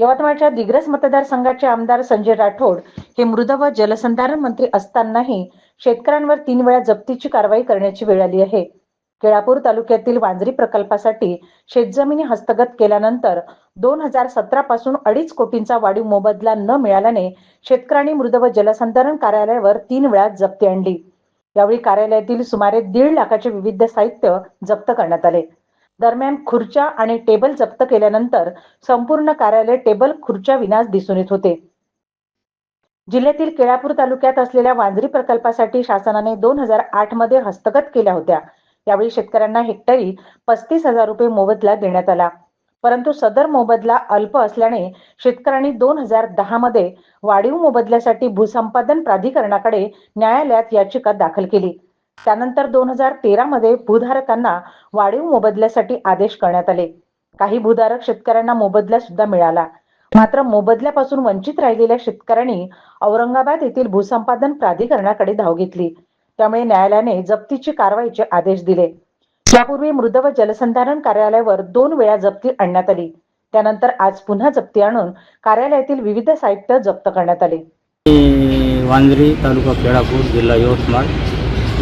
यवतमाळच्या दिग्रस मतदारसंघाचे आमदार संजय राठोड हे मृद व जलसंधारण मंत्री असतानाही शेतकऱ्यांवर तीन वेळा जप्तीची कारवाई करण्याची वेळ आली आहे. केळापूर तालुक्यातील वांजरी प्रकल्पासाठी शेतजमिनी हस्तगत केल्यानंतर दोन हजार सतरा पासून अडीच कोटींचा वाढीव मोबदला न मिळाल्याने शेतकऱ्यांनी मृद व जलसंधारण कार्यालयावर तीन वेळा जप्ती आणली. यावेळी कार्यालयातील सुमारे दीड लाखाचे विविध साहित्य जप्त करण्यात आले. दरम्यान खुर्च्या आणि टेबल जप्त केल्यानंतर संपूर्ण कार्यालय टेबल खुर्च्या विनाच दिसून येत होते. जिल्ह्यातील केळापूर तालुक्यात असलेल्या वांजरी प्रकल्पासाठी शासनाने दोन हजार आठमध्ये हस्तगत केल्या होत्या. यावेळी शेतकऱ्यांना हेक्टरी पस्तीस हजार रुपये मोबदला देण्यात आला. परंतु सदर मोबदला अल्प असल्याने शेतकऱ्यांनी दोन हजार दहा मध्ये वाढीव मोबदल्यासाठी भूसंपादन प्राधिकरणाकडे न्यायालयात याचिका दाखल केली. त्यानंतर दोन हजार तेरा मध्ये भूधारकांना वाढीव मोबदल्यासाठी आदेश करण्यात आले. काही भूधारक शेतकऱ्यांना मोबदला सुद्धा मिळाला. मात्र मोबदल्यापासून वंचित राहिलेल्या शेतकऱ्यांनी औरंगाबाद येथील भूसंपादन प्राधिकरणाकडे धाव घेतली. त्यामुळे न्यायालयाने जप्तीची कारवाईचे आदेश दिले. यापूर्वी मृद व जलसंधारण कार्यालयावर दोन वेळा जप्ती आणण्यात आली. त्यानंतर आज पुन्हा जप्ती आणून कार्यालयातील विविध साहित्य जप्त करण्यात आले. वांजरी तालुका केळापूर जिल्हा यवतमाळ.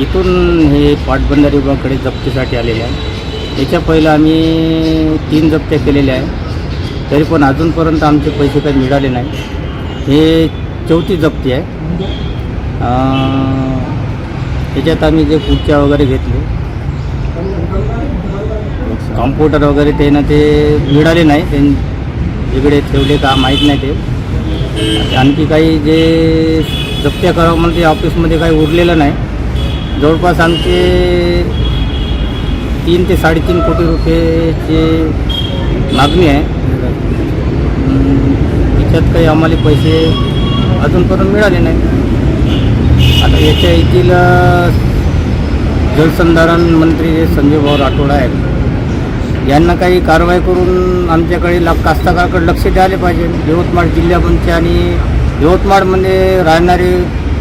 इथून हे पाटबंधारे विभागाकडे जप्तीसाठी आलेले आहे. याच्या पहिलं आम्ही तीन जप्त्या केलेल्या आहे तरी पण अजूनपर्यंत आमचे पैसे काही मिळाले नाही. हे चौथी जप्ती आहे. त्याच्यात आम्ही जे खुर्च्या वगैरे घेतले. कॉम्प्युटर वगैरे ते ना ते मिळाले नाही. त्यां इकडे ठेवले का माहीत नाही ते. आणखी काही जे जप्त्या करावं म्हणजे ऑफिसमध्ये काही उरलेलं नाही. जवळपास आमचे तीन ते साडेतीन कोटी रुपयेची मागणी आहे. त्याच्यात काही आम्हाला पैसे अजूनपर्यंत मिळाले नाही आता याच्या येथील जलसंधारण मंत्री जे संजय भाऊ राठोड आहेत यांना काही कारवाई करून आमच्याकडे ला कास्तकाराकडे लक्ष द्यायला पाहिजे. यवतमाळ जिल्ह्यामध्ये आणि यवतमाळमध्ये राहणारे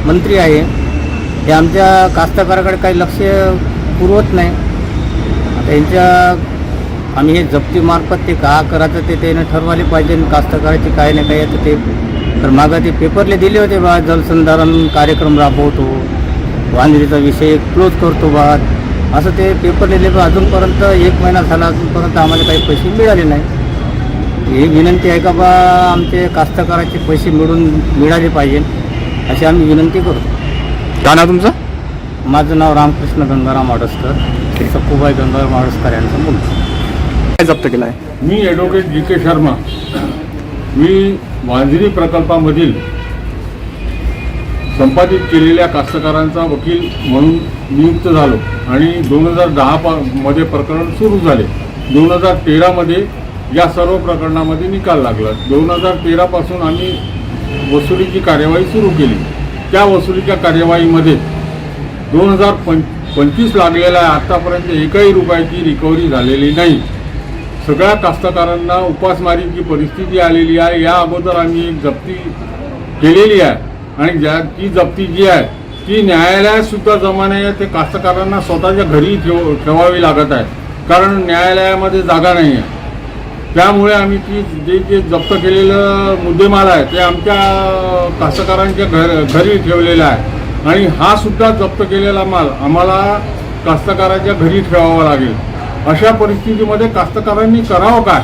मंत्री आहे. हे आमच्या कास्तकाराकडे काही लक्ष पुरवत नाही. आता यांच्या आम्ही हे जप्तीमार्फत ते का करायचं ते त्यानं ठरवायला पाहिजे कास्तकाराचे काय नाही काय याचं ते तर मागं ते पेपरले दिले होते बा जलसंधारण कार्यक्रम राबवतो वांजरीचा विषय क्लोज करतो बा. असं ते पेपर लिहिले पण अजूनपर्यंत एक महिना झाला अजूनपर्यंत आम्हाला काही पैसे मिळाले नाही. ही विनंती आहे का बा आमचे कास्तकाराचे पैसे मिळून मिळाले पाहिजे अशी आम्ही विनंती करतो. काय नाव तुमचं? माझं नाव रामकृष्ण गंगाराम आडसकर. सक्कूबाई गंगाराम आडसकर यांचं मुलगा. काय जप्त केला आहे मी ॲडव्होकेट जी के शर्मा मी वांजरी प्रकल्पामधील संपादित केलेल्या कास्तकारांचा वकील म्हणून नियुक्त झालो आणि दोन हजार दहा पा मध्ये प्रकरण सुरू झाले. दोन हजार तेरामध्ये या सर्व प्रकरणामध्ये निकाल लागला. दोन हजार तेरापासून आम्ही वसुलीची कार्यवाही सुरू केली. त्या वसुलीच्या कार्यवाहीमध्ये दोन हजार पं पंचवीस लागलेला आहे आत्तापर्यंत एकही रुपयाची रिकव्हरी झालेली नाही. सगळ्या कास्तकारांना उपासमारीची परिस्थिती आलेली आहे. या अगोदर आम्ही एक जप्ती केलेली आहे. आणि ज्या ती जप्ती जी आहे ती न्यायालयात सुद्धा जमा नाही आहे. ते कास्तकारांना स्वतःच्या घरी ठेव ठेवावी लागत आहे. कारण न्यायालयामध्ये जागा नाही आहे. त्यामुळे आम्ही ती जे जे जप्त केलेलं मुद्देमाल आहे ते आमच्या कास्तकारांच्या घर घरी ठेवलेलं आहे. आणि हा सुद्धा जप्त केलेला माल आम्हाला कास्तकाराच्या घरी ठेवावा लागेल. अशा परिस्थितीमध्ये कास्तकारांनी करावं काय?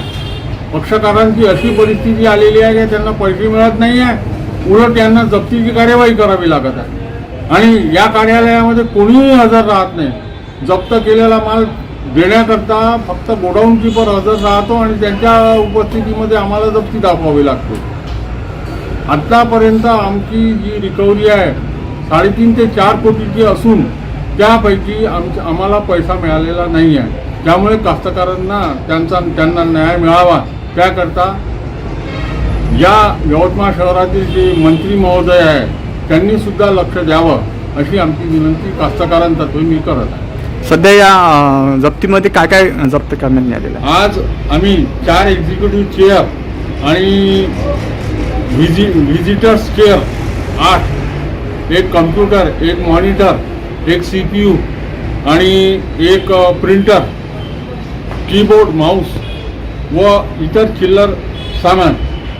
पक्षकारांची अशी परिस्थिती आलेली आहे की त्यांना पैसे मिळत नाही आहे उलट यांना जप्तीची कार्यवाही करावी लागत आहे. आणि या कार्यालयामध्ये कोणीही हजर राहत नाही. जप्त केलेला माल देण्याकरता फक्त गोडाऊन किपर हजर राहतो आणि त्यांच्या उपस्थितीमध्ये आम्हाला जप्ती दाखवावी लागते. आत्तापर्यंत आमची जी रिकव्हरी आहे साडेतीन ते चार कोटीची असून त्यापैकी आमच्या आम्हाला पैसा मिळालेला नाही आहे. त्यामुळे कास्तकारांना त्यांचा त्यांना न्याय मिळावा. त्याकरता या यवतमाळ शहरातील जे मंत्री महोदय आहे त्यांनीसुद्धा लक्ष द्यावं अशी आमची विनंती कास्तकारांतर्फे मी करत आहे. सध्या या जप्तीमध्ये काय काय जप्त करण्यात आलेलं आहे? आज आम्ही चार एक्झिक्युटिव्ह चेअर आणि व्हिजि व्हिजिटर्स चेअर आठ. एक कम्प्युटर एक मॉनिटर एक सी पी यू आणि एक प्रिंटर कीबोर्ड माऊस व इतर चिल्लर सामान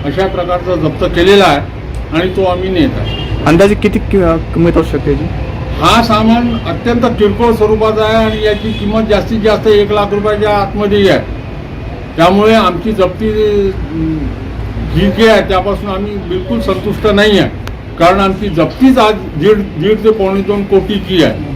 अशा प्रकारचा जप्त केलेला आहे आणि तो आम्ही नेत आहे. अंदाजे किती किंमत असू शकते हा सामान अत्यंत किरकोळ स्वरूपाचा आहे आणि याची किंमत जास्तीत जास्त एक लाख रुपयाच्या आतमध्ये आहे. त्यामुळे आमची जप्ती जी जी आहे. त्यापासून आम्ही बिलकुल संतुष्ट नाही आहे कारण आमची जप्तीच आज दीड दीड ते पावणे दोन कोटीची आहे.